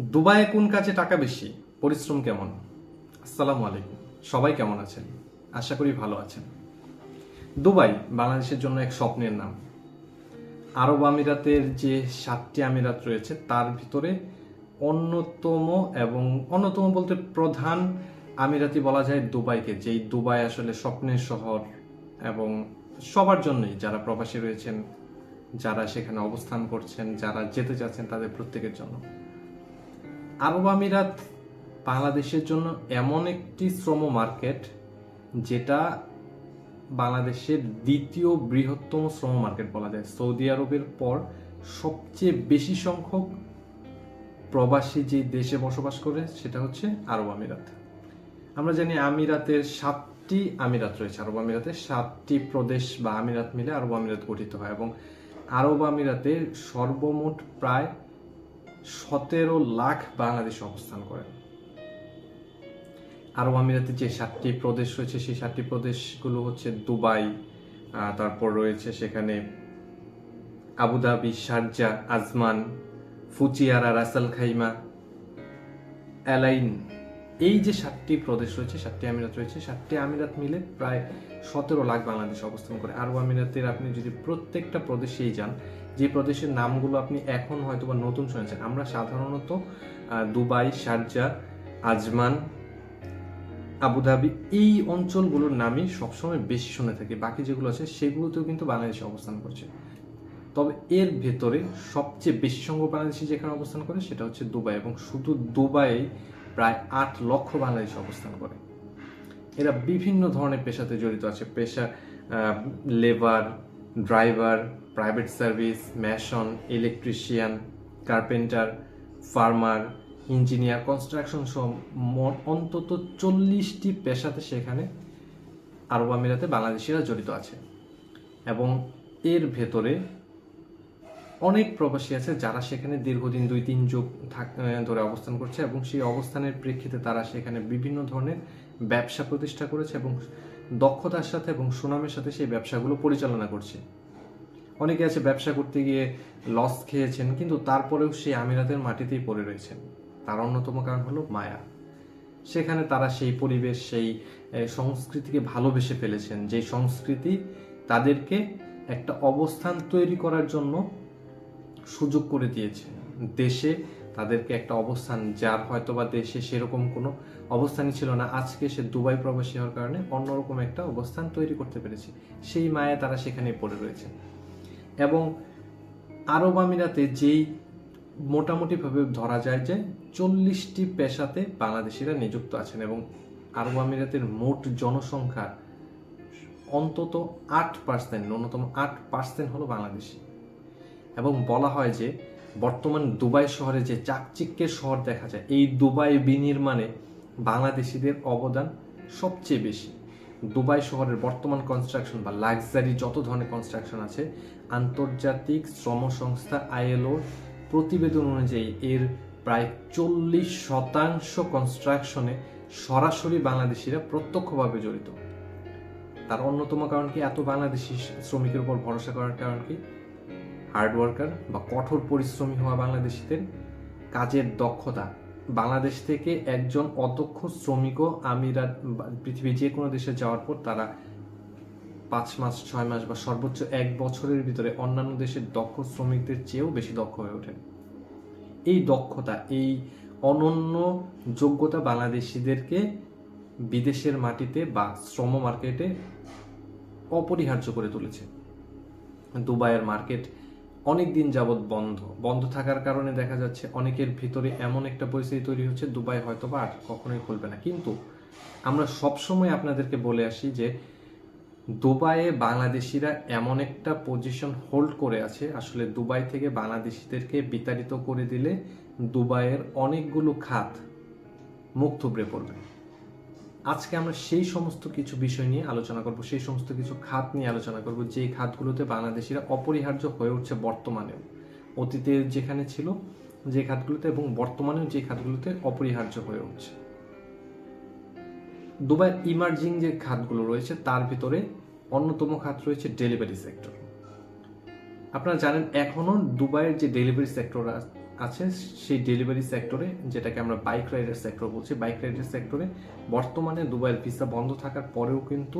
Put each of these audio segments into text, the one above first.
দুবাইয়ে কোন কাজে টাকা বেশি? পরিশ্রম কেমন? আসসালামু আলাইকুম। সবাই কেমন আছেন? আশা করি ভালো আছেন। দুবাই, বাংলাদেশের জন্য এক স্বপ্নের নাম। আরব আমিরাতের যে সাতটি আমিরাত রয়েছে, তার ভিতরে অন্যতম এবং অন্যতম বলতে প্রধান আমিরাতি বলা যায় দুবাইকে, যেই দুবাই আসলে স্বপ্নের শহর এবং সবার জন্যই যারা প্রবাসী রয়েছেন, যারা সেখানে অবস্থান করছেন, যারা যেতে চাচ্ছেন তাদের প্রত্যেকের জন্য। আরব আমিরাত বাংলাদেশের জন্য এমন একটি শ্রম মার্কেট যেটা বাংলাদেশের দ্বিতীয় বৃহত্তম শ্রম মার্কেট বলা যায়। সৌদি আরবের পর সবচেয়ে বেশি সংখ্যক প্রবাসী যে দেশে বসবাস করে, সেটা হচ্ছে আরব আমিরাত। আমরা জানি আমিরাতের সাতটি আমিরাত রয়েছে। আরব আমিরাতে সাতটি প্রদেশ বা আমিরাত মিলে আরব আমিরাত গঠিত হয় এবং আরব আমিরাতে সর্বমোট প্রায় সতেরো লাখ বাংলাদেশ অবস্থান করেন আরব আমিরাতে যে সাতটি প্রদেশ রয়েছে, সেই সাতটি প্রদেশগুলো হচ্ছে দুবাই তারপর রয়েছে সেখানে Abu Dhabi Sharjah, Ajman Fujairah Ras al Khaimah, Al Ain. এই যে সাতটি প্রদেশ রয়েছে, সাতটি আমিরাত রয়েছে, সাতটি আমিরাত মিলে প্রায় সতেরো লাখ বাংলাদেশ অবস্থান করে। আরব আমিরাতের আপনি যদি প্রত্যেকটা প্রদেশেই যান প্রদেশের নামগুলো আপনি এখন হয়তো বা নতুন শুনেছেন, আমরা সাধারণত দুবাই, শারজা, আজমান, আবুধাবি এই অঞ্চলগুলোর নামই সবসময় বেশি শুনে থাকি। বাকি যেগুলো আছে সেগুলোতেও কিন্তু বাংলাদেশে অবস্থান করছে। তবে এর ভেতরে সবচেয়ে বেশি সংখ্যক বাংলাদেশি যেখানে অবস্থান করে সেটা হচ্ছে দুবাই এবং শুধু দুবাই প্রায় আট লক্ষ বাংলাদেশি অবস্থান করে। এরা বিভিন্ন ধরনের পেশাতে জড়িত আছে। পেশা labour, driver private service mason electrician carpenter farmer engineer construction সহ অন্তত চল্লিশটি পেশাতে সেখানে আরব আমিরাতে বাংলাদেশিরা জড়িত আছে। এবং এর ভেতরে অনেক প্রবাসী আছে যারা সেখানে দীর্ঘদিন দুই তিন যুগ ধরে অবস্থান করছে এবং সেই অবস্থানের প্রেক্ষিতে তারা সেখানে বিভিন্ন ধরনের ব্যবসা প্রতিষ্ঠা করেছে এবং দক্ষতার সাথে এবং সুনামের সাথে সেই ব্যবসাগুলো পরিচালনা করছে। অনেকে আছে ব্যবসা করতে গিয়ে লস খেয়েছেন, কিন্তু তারপরেও সেই আমিরাতের মাটিতেই পড়ে রয়েছেন। তার অন্যতম কারণ হলো মায়া। সেখানে তারা সেই পরিবেশ, সেই সংস্কৃতিকে ভালোবেসে ফেলেছেন। যে সংস্কৃতি তাদেরকে একটা অবস্থান তৈরি করার জন্য সুযোগ করে দিয়েছে। দেশে তাদেরকে একটা অবস্থান, যার হয়তো বা দেশে সেরকম কোনো অবস্থানই ছিল না, আজকে সে দুবাই প্রবাসী হওয়ার কারণে অন্যরকম একটা অবস্থান তৈরি করতে পেরেছে। সেই মায়ে তারা সেখানে পড়ে রয়েছে। এবং আরব আমিরাতে যেই মোটামুটিভাবে ধরা যায় যে চল্লিশটি পেশাতে বাংলাদেশিরা নিযুক্ত আছেন এবং আরব আমিরাতের মোট জনসংখ্যার অন্তত আট পার্সেন্ট ন্যূনতম আট পার্সেন্ট হলো বাংলাদেশি। এবং বলা হয় যে বর্তমান দুবাই শহরে যে চাকচিক্যের শহর দেখা যায়, এই দুবাই বিনির্মাণে বাংলাদেশিদের অবদান সবচেয়ে বেশি। দুবাই শহরের বর্তমান কনস্ট্রাকশন বা লাক্সারি যত ধরনের কনস্ট্রাকশন আছে, আন্তর্জাতিক শ্রম সংস্থা আইএলওর প্রতিবেদন অনুযায়ী এর প্রায় চল্লিশ শতাংশ কনস্ট্রাকশনে সরাসরি বাংলাদেশিরা প্রত্যক্ষভাবে জড়িত। তার অন্যতম কারণ কি? এত বাংলাদেশি শ্রমিকের উপর ভরসা করার কারণ কি? হার্ড ওয়ার্কার বা কঠোর পরিশ্রমী হওয়া বাংলাদেশিদের কাজের দক্ষতা বাংলাদেশ থেকে একজন অদক্ষ শ্রমিকও আমিরাত পৃথিবীর যে কোনো দেশে যাওয়ার পর তারা পাঁচ মাস, ছয় মাস বা সর্বোচ্চ এক বছরের ভিতরে অন্যান্য দেশের দক্ষ শ্রমিকদের চেয়েও বেশি দক্ষ হয়ে ওঠে এই দক্ষতা, এই অনন্য যোগ্যতা বাংলাদেশিদেরকে বিদেশের মাটিতে বা শ্রম মার্কেটে অপরিহার্য করে তুলেছে। দুবাইয়ের মার্কেট অনেক দিন যাবৎ বন্ধ। বন্ধ থাকার কারণে দেখা যাচ্ছে অনেকের ভিতরে এমন একটা পরিস্থিতি তৈরি হচ্ছে, দুবাই হয়তো বা আর কখনোই খুলবে না। কিন্তু আমরা সবসময় আপনাদেরকে বলে আসি যে, দুবাইয়ে বাংলাদেশিরা এমন একটা পজিশন হোল্ড করে আছে। আসলে দুবাই থেকে বাংলাদেশিদেরকে বিতাড়িত করে দিলে দুবাইয়ের অনেকগুলো খাত মুখ থুবড়ে পড়বে। আজকে আমরা সেই সমস্ত কিছু বিষয় নিয়ে আলোচনা করব, সেই সমস্ত কিছু খাত নিয়ে আলোচনা করব যেই খাতগুলোতে বাংলাদেশিরা অপরিহার্য হয়ে উঠছে বর্তমানেও। অতীতে যেখানে ছিল যে খাতগুলোতে এবং বর্তমানেও যে খাতগুলোতে অপরিহার্য হয়ে উঠছে। দুবাইয়ের ইমার্জিং যে খাতগুলো রয়েছে, তার ভিতরে অন্যতম খাত রয়েছে ডেলিভারি সেক্টর। আপনারা জানেন এখনও দুবাইয়ের যে ডেলিভারি সেক্টর আছে সেই ডেলিভারি সেক্টরে, যেটাকে আমরা বাইক রাইডার সেক্টর বলছি। বাইক রাইডার সেক্টরে বর্তমানে দুবাইয়ের ভিসা বন্ধ থাকার পরেও কিন্তু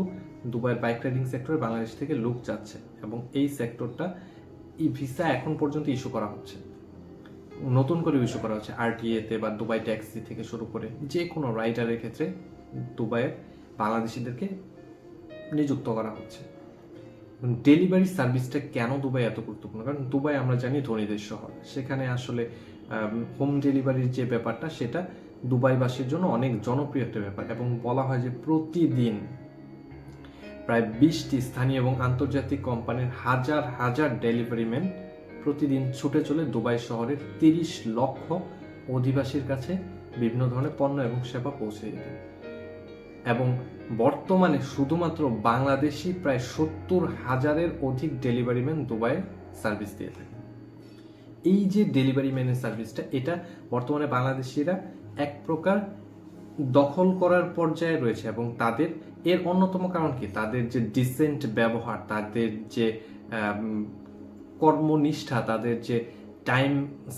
দুবাইয়ের বাইক রাইডিং সেক্টরে বাংলাদেশ থেকে লোক যাচ্ছে এবং এই সেক্টরটা এই ভিসা এখন পর্যন্ত ইস্যু করা হচ্ছে। নতুন করে ইস্যু করা হচ্ছে আরটিএতে বা দুবাই ট্যাক্সি থেকে শুরু করে যে কোনো রাইডারের ক্ষেত্রে দুবাইয়ের বাংলাদেশিদেরকে নিযুক্ত করা হচ্ছে। ডেলিভারি সার্ভিসটা কেন দুবাই এত গুরুত্বপূর্ণ? কারণ দুবাই আমরা জানি ধনীদের শহর। সেখানে আসলে হোম ডেলিভারির যে ব্যাপারটা, সেটা দুবাইবাসীর জন্য অনেক জনপ্রিয় একটা ব্যাপার। এবং বলা হয় যে প্রতিদিন প্রায় বিশটি স্থানীয় এবং আন্তর্জাতিক কোম্পানির হাজার হাজার ডেলিভারি ম্যান প্রতিদিন ছুটে চলে দুবাই শহরের তিরিশ লক্ষ অধিবাসীর কাছে বিভিন্ন ধরনের পণ্য এবং সেবা পৌঁছে দিতে এবং বর্তমানে শুধুমাত্র বাংলাদেশি প্রায় সত্তর হাজারের অধিক ডেলিভারি ম্যান দুবাইয়ে সার্ভিস দিয়ে থাকে। এই যে ডেলিভারি ম্যানের সার্ভিসটা এটা বর্তমানে বাংলাদেশিরা এক প্রকার দখল করার পর্যায়ে রয়েছে এবং তাদের, এর অন্যতম কারণ কি? তাদের যে ডিসেন্ট ব্যবহার, তাদের যে কর্মনিষ্ঠা, তাদের যে টাইম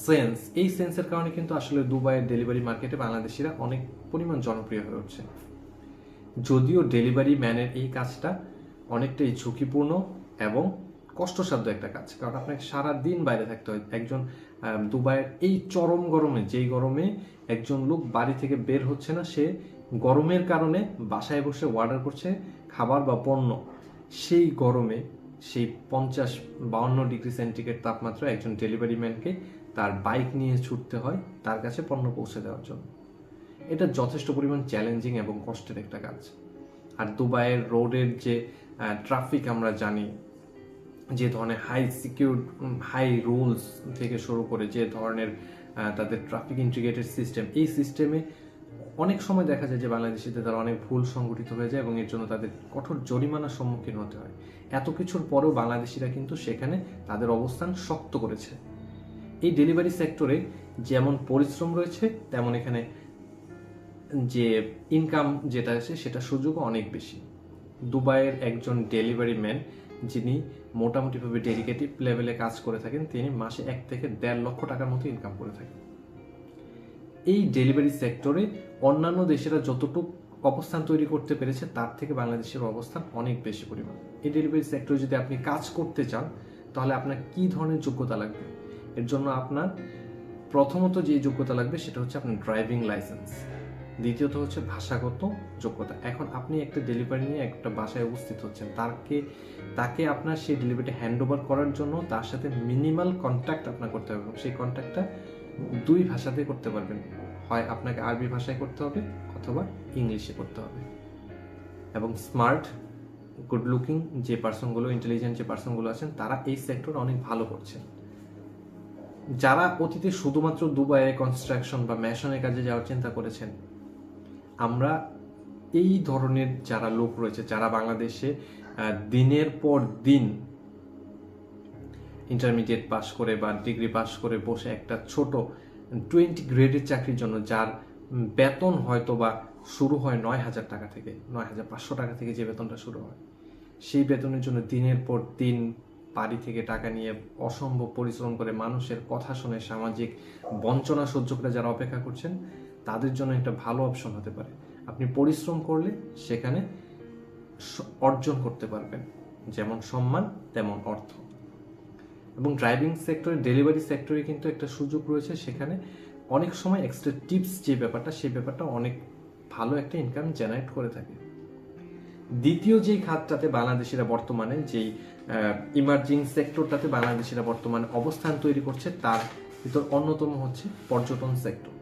সেন্স এই সেন্সের কারণে কিন্তু আসলে দুবাইয়ের ডেলিভারি মার্কেটে বাংলাদেশিরা অনেক পরিমাণ জনপ্রিয় হয়ে উঠছে। যদিও ডেলিভারি ম্যানের এই কাজটা অনেকটাই ঝুঁকিপূর্ণ এবং কষ্টসাধ্য একটা কাজ। কারণ আপনাকে সারা দিন বাইরে থাকতে হয়। একজন দুবাইয়ের এই চরম গরমে, যেই গরমে একজন লোক বাড়ি থেকে বের হচ্ছে না, সে গরমের কারণে বাসায় বসে অর্ডার করছে খাবার বা পণ্য। সেই গরমে সেই পঞ্চাশ বাউন্ন ডিগ্রি সেন্টিগ্রেড তাপমাত্রা একজন ডেলিভারি ম্যানকে তার বাইক নিয়ে ছুটতে হয়, তার কাছে পণ্য পৌঁছে দেওয়ার জন্য। এটা যথেষ্ট পরিমাণ চ্যালেঞ্জিং এবং কষ্টের একটা কাজ। আর দুবাইয়ের রোডের যে ট্রাফিক আমরা জানি, যে ধরনের হাই সিকিউর হাই রুলস থেকে শুরু করে যে ধরনের তাদের ট্রাফিক ইন্টিগ্রেটেড সিস্টেম এই সিস্টেমে অনেক সময় দেখা যায় যে বাংলাদেশিদের তারা অনেক ভুল সংগঠিত হয়ে যায় এবং এর জন্য তাদের কঠোর জরিমানার সম্মুখীন হতে হয়। এত কিছুর পরেও বাংলাদেশিরা কিন্তু সেখানে তাদের অবস্থান শক্ত করেছে। এই ডেলিভারি সেক্টরে যেমন পরিশ্রম রয়েছে, তেমন এখানে যে ইনকাম যেটা আছে, সেটা সুযোগও অনেক বেশি। দুবাইয়ের একজন ডেলিভারি ম্যান যিনি মোটামুটিভাবে ডেডিকেটিভ লেভেলে কাজ করে থাকেন, তিনি মাসে এক থেকে দেড় লক্ষ টাকার মতো ইনকাম করে থাকেন। এই ডেলিভারি সেক্টরে অন্যান্য দেশেরা যতটুকু অবস্থান তৈরি করতে পেরেছে, তার থেকে বাংলাদেশের অবস্থান অনেক বেশি পরিমাণ। এই ডেলিভারি সেক্টরে যদি আপনি কাজ করতে চান, তাহলে আপনার কি ধরনের যোগ্যতা লাগবে? এর জন্য আপনার প্রথমত যে যোগ্যতা লাগবে, সেটা হচ্ছে আপনার ড্রাইভিং লাইসেন্স দ্বিতীয়ত হচ্ছে ভাষাগত যোগ্যতা। এখন আপনি একটা ডেলিভারি নিয়ে একটা বাসায় উপস্থিত হচ্ছেন তাকে তাকে আপনার সেই ডেলিভারিটা হ্যান্ড ওভার করার জন্য তার সাথে মিনিমাল কন্ট্যাক্ট আপনার করতে হবে সেই কন্ট্যাক্টটা দুই ভাষাতে করতে পারবেন। হয় আপনাকে আরবি ভাষায় করতে হবে অথবা ইংলিশে করতে হবে। এবং স্মার্ট গুড লুকিং যে পার্সনগুলো ইন্টেলিজেন্ট যে পার্সনগুলো আছেন, তারা এই সেক্টর অনেক ভালো করছেন। যারা অতীতে শুধুমাত্র দুবাইয়ে কনস্ট্রাকশন বা ম্যাশনের কাজে যাওয়ার চিন্তা করেছেন আমরা এই ধরনের যারা লোক রয়েছে, যারা বাংলাদেশে দিনের পর দিন ইন্টারমিডিয়েট পাস করে বা ডিগ্রি পাস করে বসে একটা ছোট টোয়েন্টি গ্রেডের চাকরির জন্য, যার বেতন হয়তো বা শুরু হয় নয় হাজার টাকা থেকে, নয় হাজার পাঁচশো টাকা থেকে যে বেতনটা শুরু হয়, সেই বেতনের জন্য দিনের পর দিন বাড়ি থেকে টাকা নিয়ে অসম্ভব পরিশ্রম করে মানুষের কথা শুনে সামাজিক বঞ্চনা সহ্য করে যারা অপেক্ষা করছেন তাদের জন্য একটা ভালো অপশন হতে পারে। আপনি পরিশ্রম করলে সেখানে অর্জন করতে পারবেন। যেমন সম্মান, তেমন অর্থ। এবং ড্রাইভিং সেক্টরে ডেলিভারি সেক্টরে কিন্তু একটা সুযোগ রয়েছে। সেখানে অনেক সময় এক্সট্রা টিপস যে ব্যাপারটা সেই ব্যাপারটা অনেক ভালো একটা ইনকাম জেনারেট করে থাকে। দ্বিতীয় যেই খাতটাতে বাংলাদেশিরা বর্তমানে, যেই ইমার্জিং সেক্টরটাতে বাংলাদেশিরা বর্তমানে অবস্থান তৈরি করছে, তার ভিতর অন্যতম হচ্ছে পর্যটন সেক্টর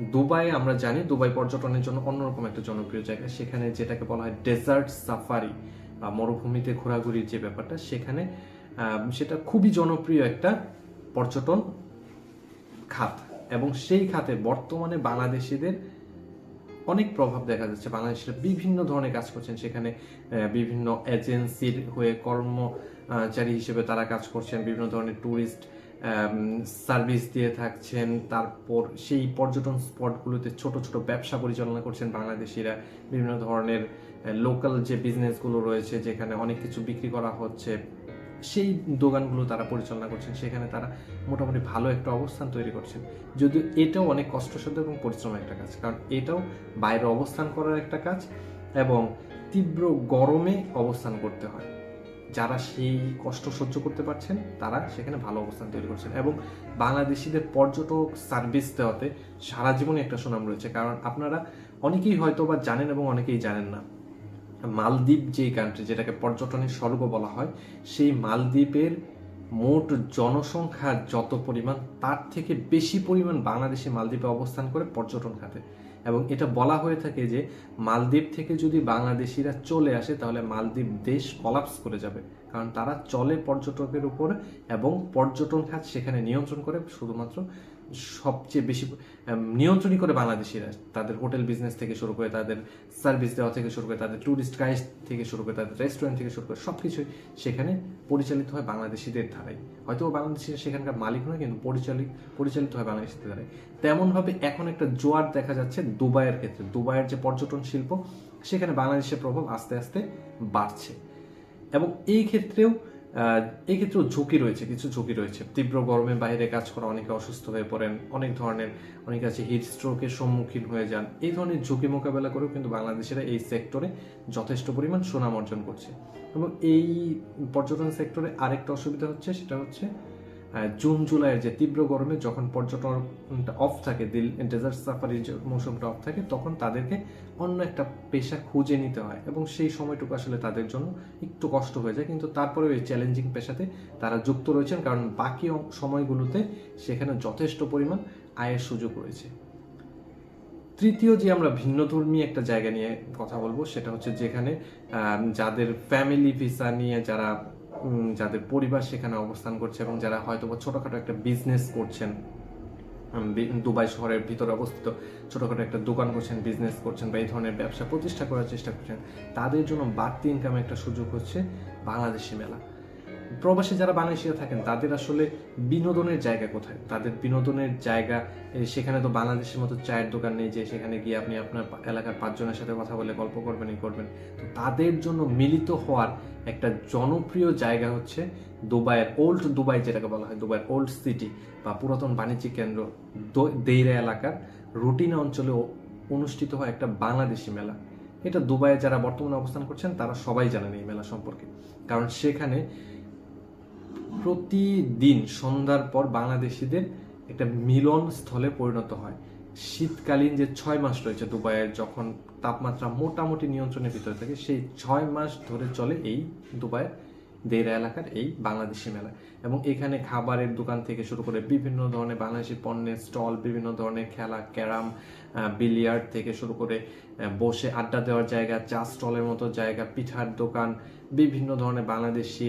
দুবাই, আমরা জানি দুবাই পর্যটনের জন্য অন্যরকম একটা জনপ্রিয় জায়গা। সেখানে যেটাকে বলা হয় ডেজার্ট সাফারি বা মরুভূমিতে ঘোরাঘুরির যে ব্যাপারটা, সেখানে সেটা খুবই জনপ্রিয় একটা পর্যটন খাত। এবং সেই খাতে বর্তমানে বাংলাদেশিদের অনেক প্রভাব দেখা যাচ্ছে। বাংলাদেশিরা বিভিন্ন ধরনের কাজ করছেন। সেখানে বিভিন্ন এজেন্সির হয়ে কর্মচারী হিসেবে তারা কাজ করছেন। বিভিন্ন ধরনের ট্যুরিস্ট সার্ভিস দিয়ে থাকছেন, তারপর সেই পর্যটন স্পটগুলোতে ছোট ছোট ব্যবসা পরিচালনা করছেন বাংলাদেশিরা, বিভিন্ন ধরনের লোকাল যে বিজনেসগুলো রয়েছে যেখানে অনেক কিছু বিক্রি করা হচ্ছে, সেই দোকানগুলো তারা পরিচালনা করছেন, সেখানে তারা মোটামুটি ভালো একটা অবস্থান তৈরি করছেন। যদিও এটাও অনেক কষ্টসাধ্য এবং পরিশ্রমের একটা কাজ, কারণ এটাও বাইরে অবস্থান করার একটা কাজ এবং তীব্র গরমে অবস্থান করতে হয়। যারা সেই কষ্ট সহ্য করতে পারছেন, তারা সেখানে ভালো অবস্থান তৈরি করছেন এবং বাংলাদেশিদের পর্যটক সার্ভিস দেওয়াতে সারা জীবনে একটা সুনাম রয়েছে। কারণ আপনারা অনেকেই হয়তো বা জানেন এবং অনেকেই জানেন না, মালদ্বীপ যে কান্ট্রি যেটাকে পর্যটনের স্বর্গ বলা হয়, সেই মালদ্বীপের মোট জনসংখ্যা যত পরিমাণ, তার থেকে বেশি পরিমাণ বাংলাদেশি মালদ্বীপে অবস্থান করে পর্যটন খাতে। এবং এটা বলা হয়ে থাকে যে মালদ্বীপ থেকে যদি বাংলাদেশিরা চলে আসে, তাহলে মালদ্বীপ দেশ কলাপস করে যাবে। কারণ তারা চলে পর্যটকের উপর এবং পর্যটন খাত সেখানে নিয়ন্ত্রণ করে, শুধুমাত্র সবচেয়ে বেশি নিয়ন্ত্রণই করে বাংলাদেশিরা। তাদের হোটেল বিজনেস থেকে শুরু করে, তাদের সার্ভিস দেওয়া থেকে শুরু করে, তাদের ট্যুরিস্ট গাইড থেকে শুরু করে, তাদের রেস্টুরেন্ট থেকে শুরু করে সব কিছুই সেখানে পরিচালিত হয় বাংলাদেশিদের ধারাই হয়তো বাংলাদেশিরা সেখানকার মালিক নয়, কিন্তু পরিচালিত পরিচালিত হয় বাংলাদেশিদের ধারাই তেমনভাবে এখন একটা জোয়ার দেখা যাচ্ছে দুবাইয়ের ক্ষেত্রে। দুবাইয়ের যে পর্যটন শিল্প, সেখানে বাংলাদেশের প্রভাব আস্তে আস্তে বাড়ছে। এবং এই ক্ষেত্রেও এই ঝুঁকি রয়েছে, কিছু ঝুঁকি রয়েছে। তীব্র গরমে বাইরে কাজ করা, অনেকে অসুস্থ হয়ে পড়েন, অনেক ধরনের, অনেক আছে হিট স্ট্রোকের সম্মুখীন হয়ে যান। এই ধরনের ঝুঁকি মোকাবেলা করেও কিন্তু বাংলাদেশিরা এই সেক্টরে যথেষ্ট পরিমাণ সুনাম অর্জন করছে। এবং এই পর্যটন সেক্টরে আরেকটা অসুবিধা হচ্ছে, সেটা হচ্ছে জুন, জুলাইয়ের যে তীব্র গরমে যখন পর্যটনটা অফ থাকে, দিল ডেজার্ট সাফারির যে মৌসুমটা অফ থাকে, তখন তাদেরকে অন্য একটা পেশা খুঁজে নিতে হয় এবং সেই সময়টুকু আসলে তাদের জন্য একটু কষ্ট হয়ে যায়। কিন্তু তারপরে ওই চ্যালেঞ্জিং পেশাতে তারা যুক্ত রয়েছেন, কারণ বাকি সময়গুলোতে সেখানে যথেষ্ট পরিমাণ আয়ের সুযোগ রয়েছে। তৃতীয় যে আমরা ভিন্নধর্মী একটা জায়গা নিয়ে কথা বলব, সেটা হচ্ছে যেখানে যাদের ফ্যামিলি ভিসা নিয়ে যারা যাদের পরিবার সেখানে অবস্থান করছে এবং যারা হয়তো ছোটখাটো একটা বিজনেস করছেন দুবাই শহরের ভিতরে অবস্থিত ছোটোখাটো একটা দোকান করছেন বিজনেস করছেন বা এই ধরনের ব্যবসা প্রতিষ্ঠা করার চেষ্টা করছেন, তাদের জন্য বাড়তি ইনকামের একটা সুযোগ হচ্ছে বাংলাদেশি মেলা। প্রবাসী যারা বাংলাদেশিরা থাকেন, তাদের আসলে বিনোদনের জায়গা কোথায়? তাদের বিনোদনের জায়গা সেখানে তো বাংলাদেশের মতো চায়ের দোকান নেই যে সেখানে গিয়ে আপনি আপনার এলাকার পাঁচজনের সাথে কথা বলে গল্প করবেনই করবেন। তো তাদের জন্য মিলিত হওয়ার একটা জনপ্রিয় জায়গা হচ্ছে দুবাইয়ের ওল্ড দুবাই যেটাকে বলা হয়, দুবাইয়ের ওল্ড সিটি বা পুরাতন বাণিজ্যিক কেন্দ্র দেইরা এলাকার রুটিন অঞ্চলে অনুষ্ঠিত হয় একটা বাংলাদেশি মেলা। এটা দুবাইয়ে যারা বর্তমানে অবস্থান করছেন, তারা সবাই জানেন এই মেলা সম্পর্কে। কারণ সেখানে প্রতিদিন সন্ধ্যার পর বাংলাদেশিদের একটা মিলন স্থলে পরিণত হয়। শীতকালীন যে ছয় মাস রয়েছে দুবাইয়ের, যখন তাপমাত্রা মোটামুটি নিয়ন্ত্রণের ভিতরে থাকে, সেই ছয় মাস ধরে চলে এই দুবাইয়ের দেরা এলাকার এই বাংলাদেশি মেলা। এবং এখানে খাবারের দোকান থেকে শুরু করে বিভিন্ন ধরনের বাংলাদেশি পণ্যের স্টল, বিভিন্ন ধরনের খেলা, ক্যারাম বিলিয়ার্ড থেকে শুরু করে বসে আড্ডা দেওয়ার জায়গা, চা স্টলের মতো জায়গা, পিঠার দোকান, বিভিন্ন ধরনের বাংলাদেশি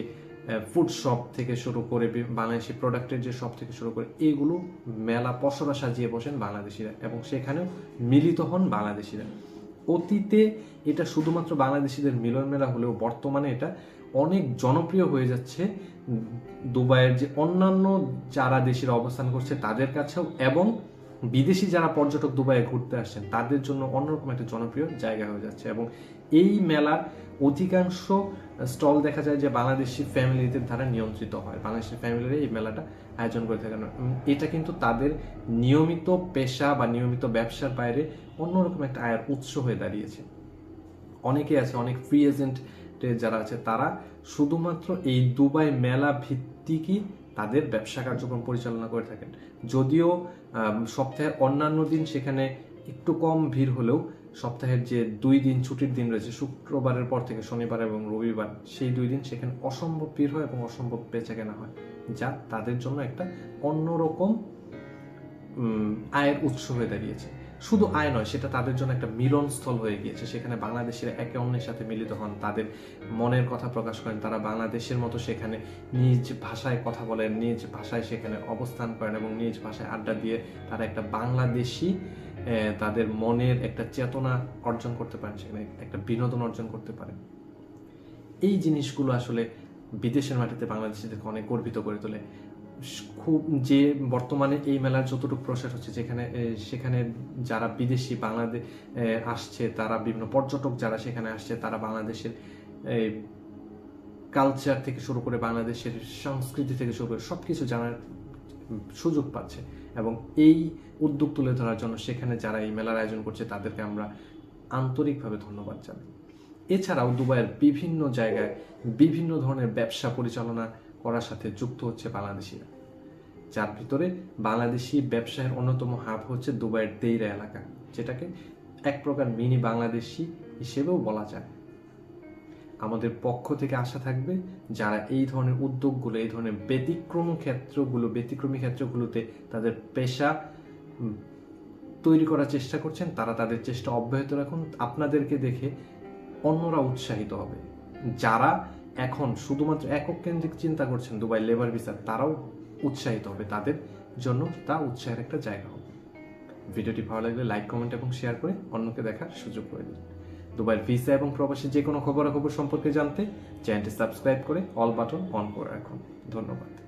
ফুড শপ থেকে শুরু করে বাংলাদেশি প্রোডাক্টের যে শপ থেকে শুরু করে এগুলো মেলা পসরা সাজিয়ে বসেন বাংলাদেশিরা এবং সেখানেও মিলিত হন বাংলাদেশিরা। অতীতে এটা শুধুমাত্র বাংলাদেশিদের মিলন মেলা হলেও বর্তমানে এটা অনেক জনপ্রিয় হয়ে যাচ্ছে। দুবাইয়ের যে অন্যান্য যারা দেশের অবস্থান করছে তাদের কাছেও এবং বিদেশি যারা পর্যটক দুবাইয়ে ঘুরতে আসছেন, তাদের জন্য অন্যরকম একটা জনপ্রিয় জায়গা হয়ে যাচ্ছে এবং এই মেলার অধিকাংশ স্টল দেখা যায় যে বাংলাদেশি ফ্যামিলিদের দ্বারা নিয়ন্ত্রিত হয়। বাংলাদেশি ফ্যামিলিরা এই মেলাটা আয়োজন করে থাকেন। এটা কিন্তু তাদের নিয়মিত পেশা বা নিয়মিত ব্যবসার বাইরে অন্যরকম একটা আয়ের উৎস হয়ে দাঁড়িয়েছে। অনেকে আছে, অনেক ফ্রি এজেন্ট যারা আছে, তারা শুধুমাত্র এই দুবাই মেলা ভিত্তিকই তাদের ব্যবসা কার্যক্রম পরিচালনা করে থাকেন। যদিও সপ্তাহের অন্যান্য দিন সেখানে একটু কম ভিড় হলেও সপ্তাহের যে দুই দিন ছুটির দিন রয়েছে, শুক্রবারের পর থেকে শনিবার এবং রবিবার, সেই দুই দিন সেখানে অসম্ভব ভিড় হয় এবং অসম্ভব বেচা কেনা হয়, যা তাদের জন্য একটা অন্যরকম আয়ের উৎস হয়ে দাঁড়িয়েছে। শুধু আয় নয়, সেটা তাদের জন্য একটা মিলনস্থল হয়ে গিয়েছে। সেখানে বাংলাদেশের একে অন্যের সাথে মিলিত হন, তাদের মনের কথা প্রকাশ করেন। তারা বাংলাদেশের মতো সেখানে নিজ ভাষায় কথা বলেন, নিজ ভাষায় সেখানে অবস্থান করেন এবং নিজ ভাষায় আড্ডা দিয়ে তারা একটা বাংলাদেশি তাদের মনের একটা চেতনা অর্জন করতে পারেন, সেখানে একটা বিনোদন অর্জন করতে পারেন। এই জিনিসগুলো আসলে বিদেশের মাটিতে বাংলাদেশিদেরকে অনেক গর্বিত করে তোলে। খুব যে বর্তমানে এই মেলার যতটুকু প্রসার হচ্ছে, যেখানে সেখানে যারা বিদেশি বাংলাদেশ আসছে, তারা বিভিন্ন পর্যটক যারা সেখানে আসছে, তারা বাংলাদেশের কালচার থেকে শুরু করে বাংলাদেশের সংস্কৃতি থেকে শুরু করে সব কিছু জানার সুযোগ পাচ্ছে। এবং এই উদ্যোগ তুলে ধরার জন্য সেখানে যারা এই মেলার আয়োজন করছে, তাদেরকে আমরা আন্তরিকভাবে ধন্যবাদ জানাই। এছাড়াও দুবাইয়ের বিভিন্ন জায়গায় বিভিন্ন ধরনের ব্যবসা পরিচালনা করার সাথে যুক্ত হচ্ছে বাংলাদেশিরা। যার ভিতরে বাংলাদেশি ব্যবসায়ের অন্যতম হাব হচ্ছে দুবাইয়ের দেইরা এলাকা, যেটাকে এক প্রকার মিনি বাংলাদেশি হিসেবেও বলা যায়। আমাদের পক্ষ থেকে আশা থাকবে, যারা এই ধরনের উদ্যোগগুলো, এই ধরনের ব্যতিক্রম ক্ষেত্রগুলো, ব্যতিক্রমী ক্ষেত্রগুলোতে তাদের পেশা তৈরি করার চেষ্টা করছেন, তারা তাদের চেষ্টা অব্যাহত রাখুন। আপনাদেরকে দেখে অন্যরা উৎসাহিত হবে। যারা এখন শুধুমাত্র একক কেন্দ্রিক চিন্তা করছেন দুবাই লেবার ভিসা, তারাও উৎসাহিত হবে তাদের জন্য, তা উৎসাহের একটা জায়গা হবে। ভিডিওটি ভালো লাগলে লাইক, কমেন্ট এবং শেয়ার করে অন্যকে দেখার সুযোগ করে দিন। দুবাইয়ের ভিসা এবং প্রবাসী যে কোনো খবরাখবর সম্পর্কে জানতে চ্যানেলটি সাবস্ক্রাইব করে অল বাটন অন করে রাখুন। ধন্যবাদ।